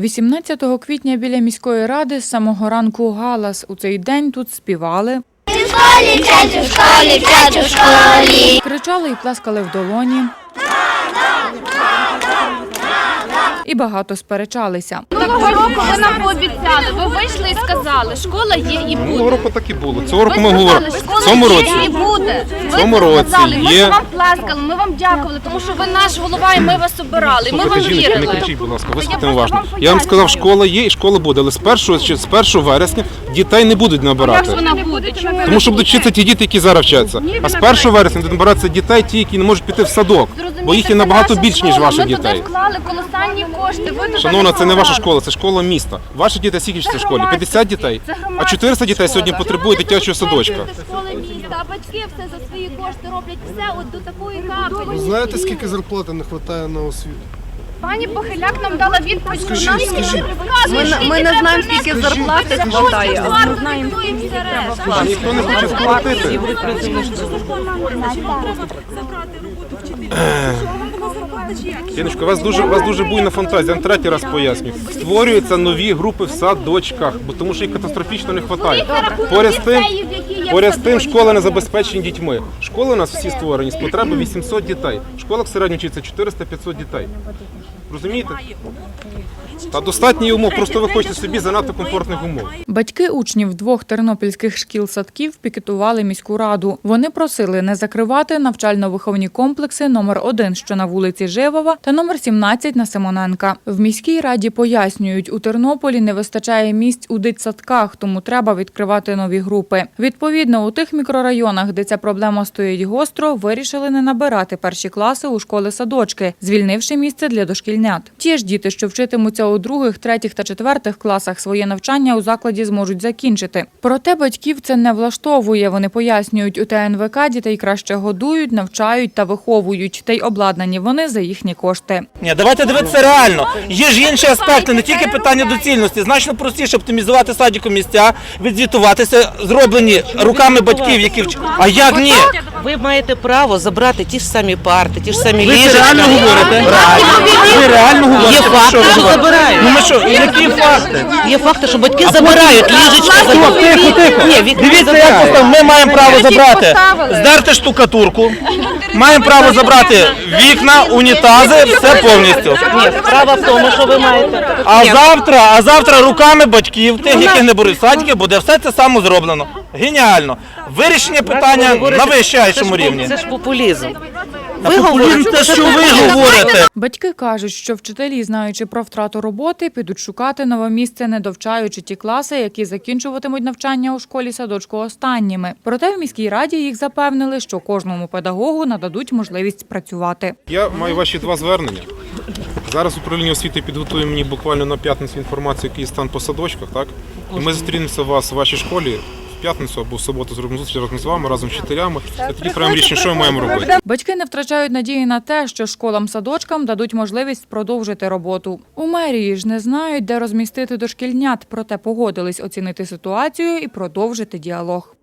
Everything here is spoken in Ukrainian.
18 квітня біля міської ради з самого ранку галас. У цей день тут співали, В школі школі школі. кричали і плескали в долоні. І багато сперечалися. Минулого року ви нам пообіцяли. Ви вийшли і сказали, школа є і Минулого буде. року так і було. Цього року ми говоримо. В школа цьому році і буде. В цьому році сказали. Ми є- вам плескали, ми вам дякували, тому що ви наш голова і ми вас обирали. Ми вам жіночки, не вірили. кричіть, будь ласка, вислухайте уважно. Я вам сказав, школа є і школа буде, але з 1, чи з 1 вересня дітей не будуть Як ж набирати. вона буде? Чому? Тому що будуть вчитися ті діти, які зараз вчаться. А з 1 вересня будуть набиратися дітей, ті, які не можуть піти в садок, бо їх є набагато більше, ніж ваших Ми дітей. туди вклали колосальні кошти. Ви туди Шановна, це не ваша школа, це школа міста. Ваші діти скільки вчаться в школі? 50 дітей? це А громадська 400 дітей сьогодні школа. потребують дитячого садочка. школи міста, а батьки все за свої кошти роблять все от до такої капелі. Знаєте, скільки зарплати не вистачає на освіту? Пані Похиляк нам дала відповідь. що нам скажіть. Ми, ми не знаємо, скільки зарплати хватає. а ми знаємо, А ніхто не хоче сплатити. Яночко, у вас дуже у вас дуже буйна фантазія. Я третій раз пояснюю. Створюються нові групи в садочках, бо тому що їх катастрофічно не вистачає. Поряд з тим, поряд з тим, школи не забезпечені дітьми. Школи у нас всі створені з потреби 800 дітей. В школах середньо вчиться 400-500 дітей. Розумієте? Та достатньо умов, просто ви хочете собі занадто комфортних умов. Батьки учнів двох тернопільських шкіл-садків пікетували міську раду. Вони просили не закривати навчально-виховні комплекси номер 1 що на вулиці Живова, та номер 17 на Симоненка. В міській раді пояснюють, у Тернополі не вистачає місць у дитсадках, тому треба відкривати нові групи. Відповідно, у тих мікрорайонах, де ця проблема стоїть гостро, вирішили не набирати перші класи у школи-садочки, звільнивши місце для дошкільнят. Ті ж діти, що вчитимуться у других, третіх та четвертих класах, своє навчання у закладі зможуть закінчити. Проте батьків це не влаштовує. Вони пояснюють, у ТНВК дітей краще годують, навчають та виховують, та й обладнані вони за їхні кошти. Ні, давайте дивитися реально. Є ж інші аспекти, не тільки питання доцільності. Значно простіше оптимізувати садіку місця, відзвітуватися, зроблені руками батьків, які вч... А як ні? Ви маєте право забрати ті ж самі парти, ті ж самі Ви це реально говорите? Ви реально говорите? Є факти, ви що говорите? забирають. Ну ми що, які факти? Є факти, що батьки забирають ліжечка. Тихо, забирають. тихо, тихо. Ні, від- Дивіться, як забирають. постав. Ми маємо право забрати, здерти штукатурку, маємо право забрати вікна, унітази, все повністю. Ні, справа в тому, що ви маєте. А завтра, а завтра руками батьків, тих, яких не беруть садки, буде все це само зроблено. Геніально. Вирішення питання на вищайшому рівні. Це ж популізм. Ви говорите, те, що ви говорите. Батьки кажуть, що вчителі, знаючи про втрату роботи, підуть шукати нове місце, не довчаючи ті класи, які закінчуватимуть навчання у школі садочку останніми. Проте в міській раді їх запевнили, що кожному педагогу нададуть можливість працювати. Я маю ваші два звернення. Зараз управління освіти підготує мені буквально на п'ятницю інформацію, який стан по садочках, так? І ми зустрінемося вас у вашій школі в п'ятницю або в суботу зробимо зустріч разом з вами, разом з вчителями. І тоді приймемо рішення, що ми маємо робити. Батьки не втрачають надії на те, що школам-садочкам дадуть можливість продовжити роботу. У мерії ж не знають, де розмістити дошкільнят, проте погодились оцінити ситуацію і продовжити діалог.